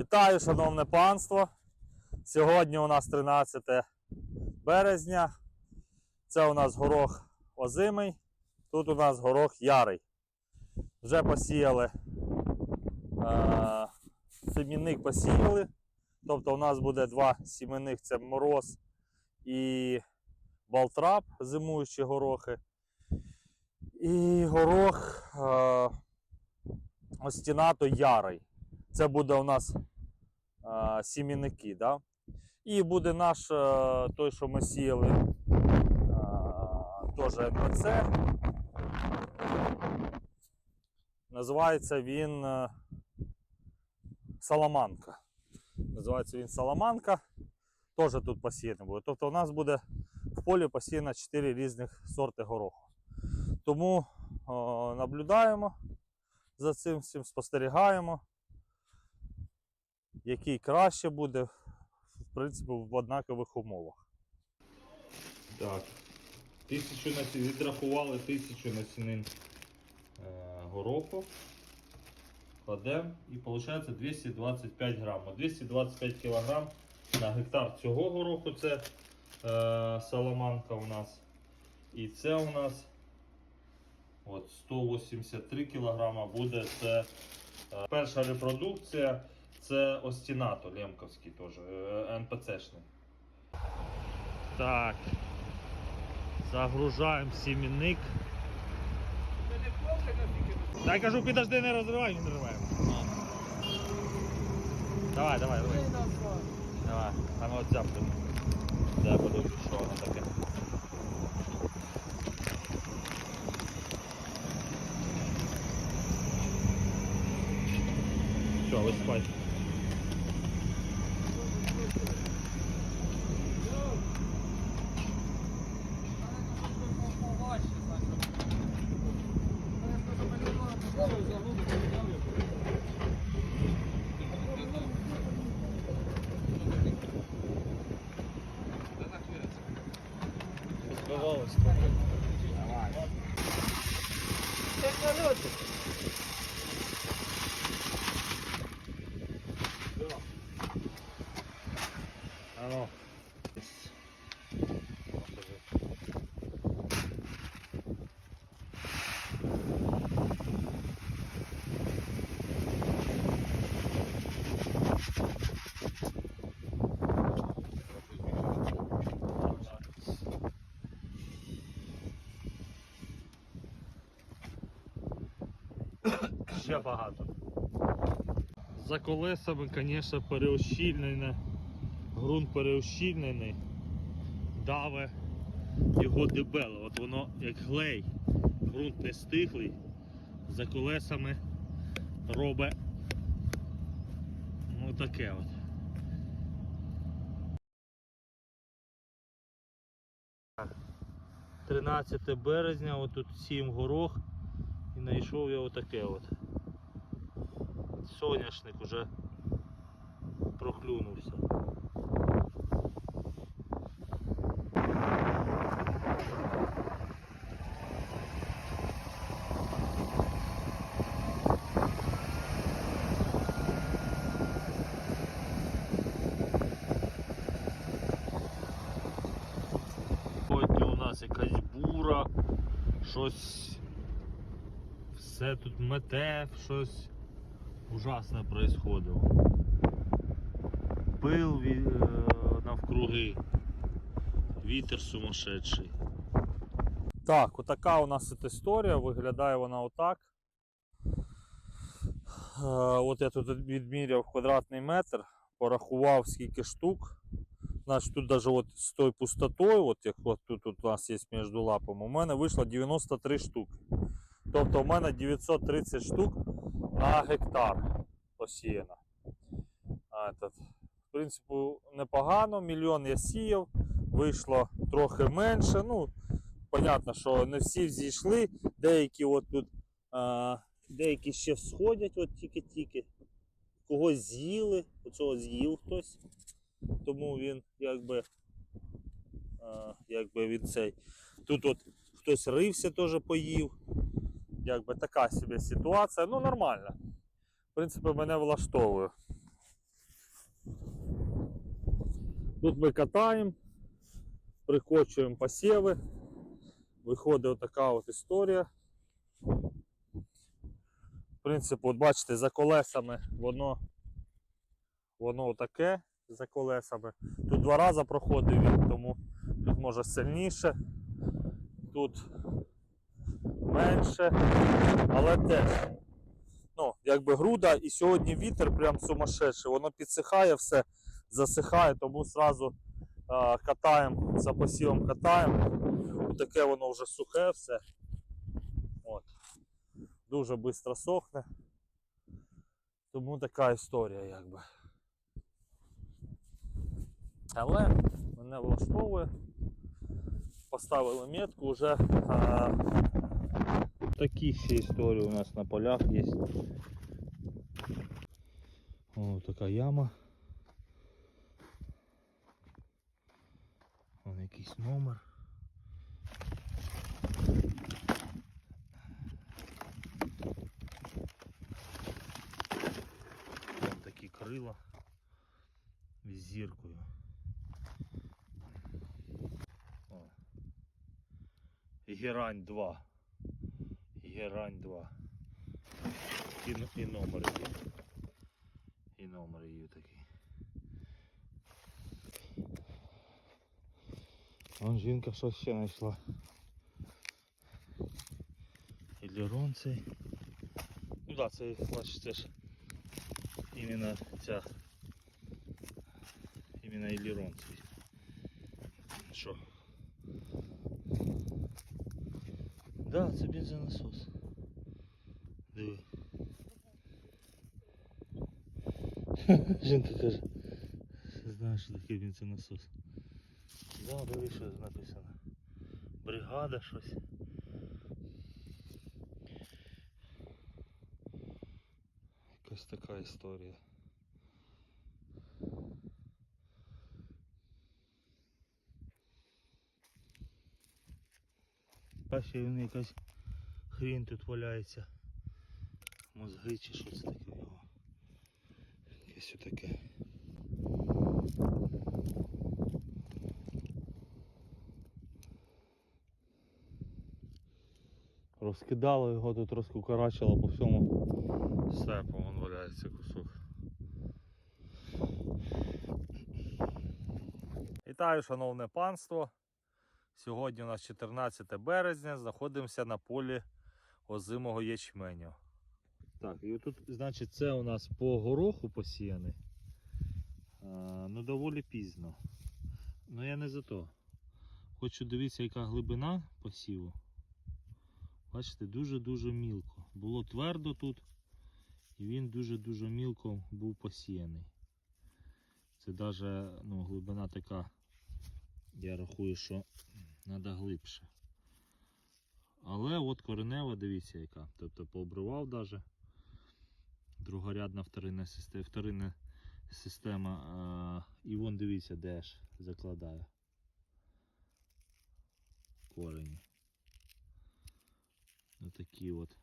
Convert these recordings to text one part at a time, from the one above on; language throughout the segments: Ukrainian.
Вітаю, шановне панство. Сьогодні у нас 13 березня. Це у нас горох озимий, тут у нас горох ярий. Вже посіяли е, семінник посіяли. Тобто у нас буде два сімейних це мороз і балтрап, зимуючі горохи. І горох е, остінато ярий. Це буде у нас сімінники. Да? І буде наш е, той, що ми сіяли, е, теж НПЦ. Називається він е, Саламанка. Називається він Саламанка. Теж тут посіяно буде. Тобто у нас буде в полі посіяно 4 різних сорти гороху. Тому о, наблюдаємо за цим всім, спостерігаємо, який краще буде, в принципі, в однакових умовах. Так. Тисячу насінин, відрахували тисячу насінин е, гороху. Кладемо і виходить 225 грам. 225 кг на гектар цього гороху це е, саламанка у нас. І це у нас от 183 кг буде це е, перша репродукція. Це Остінато Лемковський теж, е, НПЦшний. Так. Загружаємо сімінник. Я кажу, підожди, не розривай, не розриваємо. Давай, давай, давай. Давай, а ну от цяпку. Дай подивлюсь, що воно таке. Все, висипай. А ну. Ще багато. За колесами, звісно, переощільнене. Ґрунт переощільнений. Даве його дебело. От воно як глей. Ґрунт не стиглий. За колесами робить ну таке от. Так. 13 березня, отут 7 горох і знайшов я отаке от. Соняшник уже проклюнувся. Сьогодні у нас якась бура, щось все тут мете, щось ужасне происходило. Пил е, навкруги, вітер сумасшедший. Так, отака у нас історія, виглядає вона отак. Е, От я тут відміряв квадратний метр, порахував скільки штук. Значить, тут навіть от з тою пустотою, от як от тут, тут у нас є між лапами, у мене вийшло 93 штуки. Тобто у мене 930 штук на гектар посіяно. А, этот, в принципі, непогано, мільйон я сіяв, вийшло трохи менше. Ну, понятно, що не всі зійшли, деякі от тут, а, деякі ще всходять от тільки-тільки. Когось з'їли, оцього з'їв хтось. Тому він якби, якби він цей. Тут от хтось рився, теж поїв. Якби така собі ситуація. Ну, нормально. В принципі, мене влаштовує. Тут ми катаємо, прикочуємо посіви. Виходить отака от історія. В принципі, от бачите, за колесами воно, воно таке за колесами. Тут два рази проходив він, тому тут може сильніше, тут менше, але теж. Ну, якби груда, і сьогодні вітер прям сумасшедший, воно підсихає все, засихає, тому зразу а, катаємо, за посівом катаємо. Таке воно вже сухе все. От. Дуже швидко сохне. Тому така історія якби. Але мене влаштовує. Поставили метку вже. А, такі ще історії у нас на полях є. О, така яма. Вон якийсь номер. Там такі крила з зіркою. Герань 2. Герань 2. І, н- і номер є. І номер є такий. Вон жінка щось ще знайшла. Елерон цей. Ну да, це, значить, це ж іменно ця. Іменно елерон цей. Що? Да, це бензонасос. Диви. Жінка каже. Знаєш, що таке бензонасос. Да, диви, що написано. Бригада щось. Якась така історія. Ще він якась хрінь тут валяється. Мозги чи що це таке в нього. Якесь отаке. Розкидало його тут розкукарачило по всьому степу, вон валяється кусок. Вітаю, шановне панство. Сьогодні у нас 14 березня, знаходимося на полі озимого ячменю. Так, і тут, значить, це у нас по гороху посіяний. Ну, доволі пізно. Ну я не за то. Хочу дивитися, яка глибина посіву. Бачите, дуже-дуже мілко. Було твердо тут, і він дуже-дуже мілко був посіяний. Це навіть ну, глибина така, я рахую, що треба глибше. Але от коренева, дивіться яка. Тобто пообривав даже. Другорядна вторинна система, вторинна система а, і вон дивіться, де ж закладає корені. Отакі от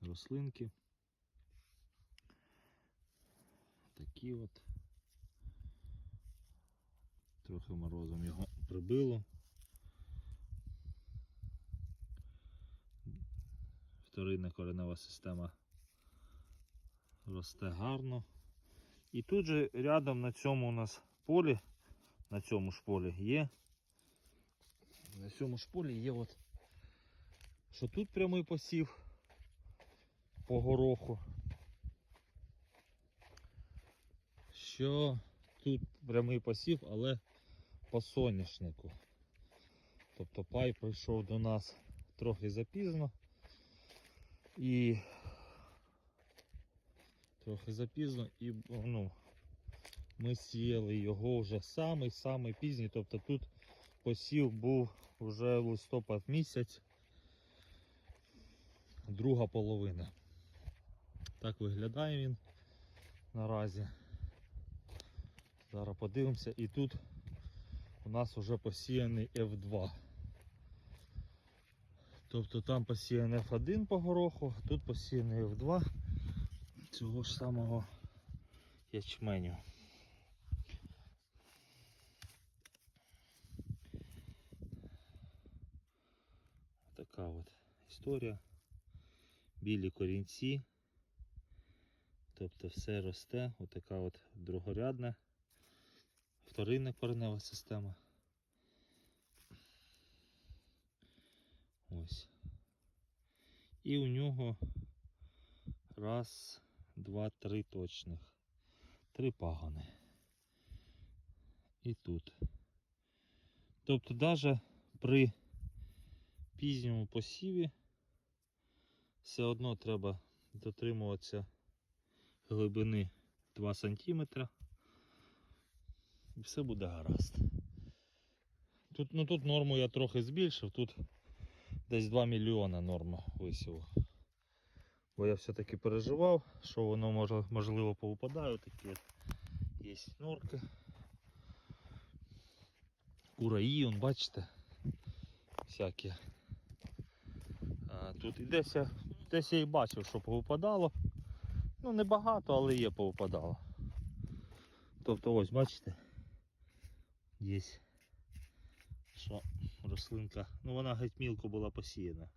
рослинки. Такі от. Трохи морозом його прибило. Вторинна коренева система росте гарно. І тут же рядом на цьому у нас полі, на цьому ж полі є. На цьому ж полі є от що тут прямий посів по гороху. Що тут прямий посів, але по соняшнику. Тобто пай прийшов до нас трохи запізно і трохи запізно і ну, ми сіяли його вже самий-самий пізній. Тобто тут посів був вже листопад місяць друга половина. Так виглядає він наразі. Зараз подивимося і тут у нас вже посіяний F2. Тобто там посіяний F1 по гороху, тут посіяний F2 цього ж самого ячменю. Така от історія. Білі корінці. Тобто все росте, отака от другорядна, вторинна коренева система. Ось. І у нього раз, два, три точних. Три пагони. І тут. Тобто навіть при пізньому посіві все одно треба дотримуватися глибини 2 см. І все буде гаразд. Тут, ну, тут норму я трохи збільшив, тут десь 2 мільйона норма висіву. Бо я все-таки переживав, що воно може, можливо повипадає, такі є норки. Кураї, он, бачите, всякі. А, тут і десь я, десь я і бачив, що повипадало. Ну не багато, але є повипадало. Тобто ось, бачите, є, що рослинка, ну вона геть мілко була посіяна.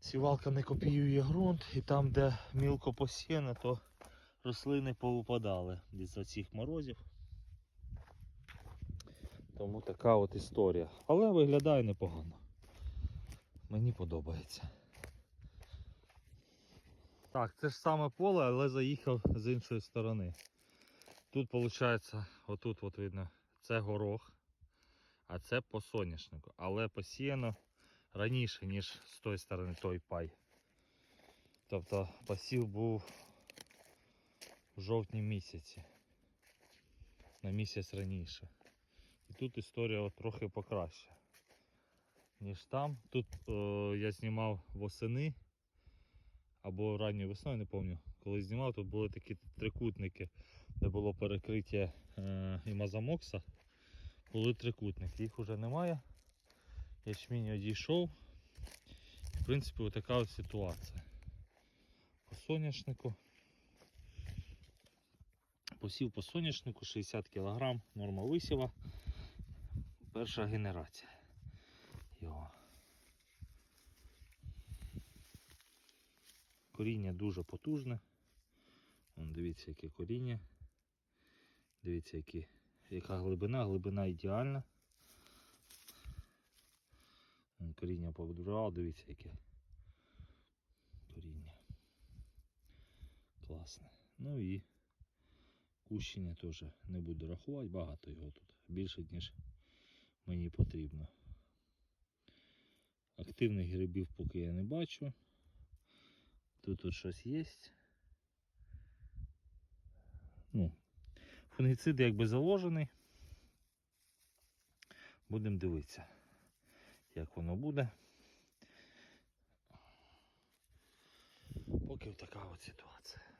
Сівалка не копіює ґрунт і там, де мілко посіяно, то рослини повипадали від цих морозів. Тому така от історія. Але виглядає непогано. Мені подобається. Так, це ж саме поле, але заїхав з іншої сторони. Тут виходить, отут от видно, це горох, а це по соняшнику. Але посіяно раніше, ніж з тої сторони той пай. Тобто посів був в жовтні місяці. На місяць раніше. І тут історія трохи покраща, ніж там. Тут е, я знімав восени або ранньою весною, не пам'ятаю. Коли знімав, тут були такі трикутники, де було перекриття е, імазамокса. Були трикутники, їх вже немає. Ячмінь одійшов. В принципі, отака от ситуація. По соняшнику. Посів по соняшнику 60 кг, норма висіва. Перша генерація. Його. Коріння дуже потужне. Вон, дивіться, яке коріння. Дивіться, які, яка глибина, глибина ідеальна. Коріння побудував, дивіться, яке коріння. Класне. Ну і кущення теж не буду рахувати, багато його тут. Більше, ніж мені потрібно. Активних грибів поки я не бачу. Тут тут щось є. Ну, фунгіцид якби заложений. Будемо дивитися, як воно буде. Поки така от ситуація.